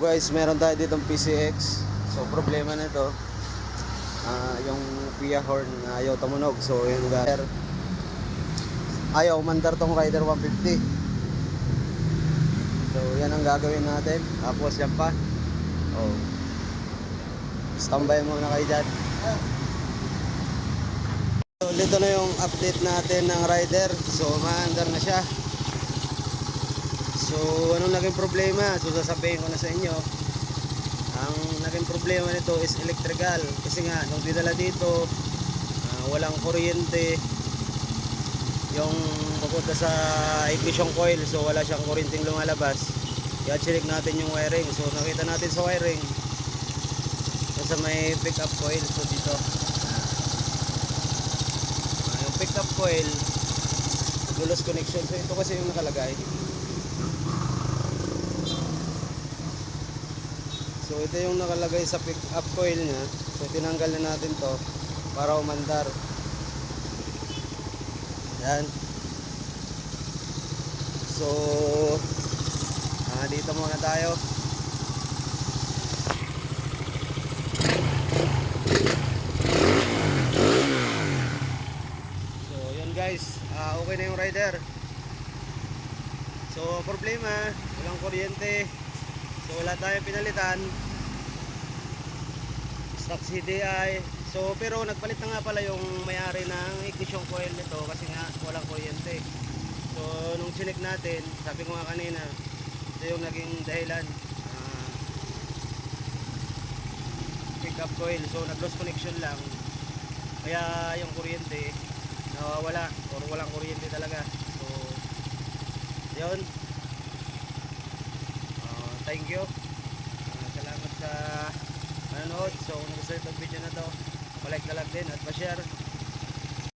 Guys, meron tayo ditong PCX. So, problema nito, ah yung Pia horn na ayaw tumunog. So, yung rider, ayaw umandar tong rider 150. So, yan ang gagawin natin. Tapos, yan pa. Oh. Standby muna kayo dyan. So, dito na yung update natin ng rider. So, maandar na siya. So, anong naging problema? So, sasabihin ko na sa inyo. Ang naging problema nito is electrical. Kasi nga, nung dinala dito, ah, walang kuryente. Yung papunta sa ignition coil. So, wala siyang kuryenteng lumalabas. Kaya check natin yung wiring. So, nakita natin sa wiring. So, sa may pickup coil. So, dito. Ah, yung pickup coil, dulos connection. So, ito kasi yung nakalagay. So ito yung nakalagay sa pick up coil niya. So tinanggal na natin to para umandar. Yan. So ah, dito muna tayo. So yun guys, ah, okay na yung rider. So problema, walang kuryente. So wala tayong pinalitan. Stock CDI. So pero nagpalit na nga pala yung may-ari ng ignition coil nito kasi nga walang kuryente. So nung chinek natin, sabi ko nga kanina, ito yung naging dahilan. Ah, pick up coil. So nag-lost connection lang. Kaya yung kuryente nawawala or walang kuryente talaga. So yun. Uh, thank you. Sa nanonood. So kung gusto itong video na to, palike na lang din at pa-share.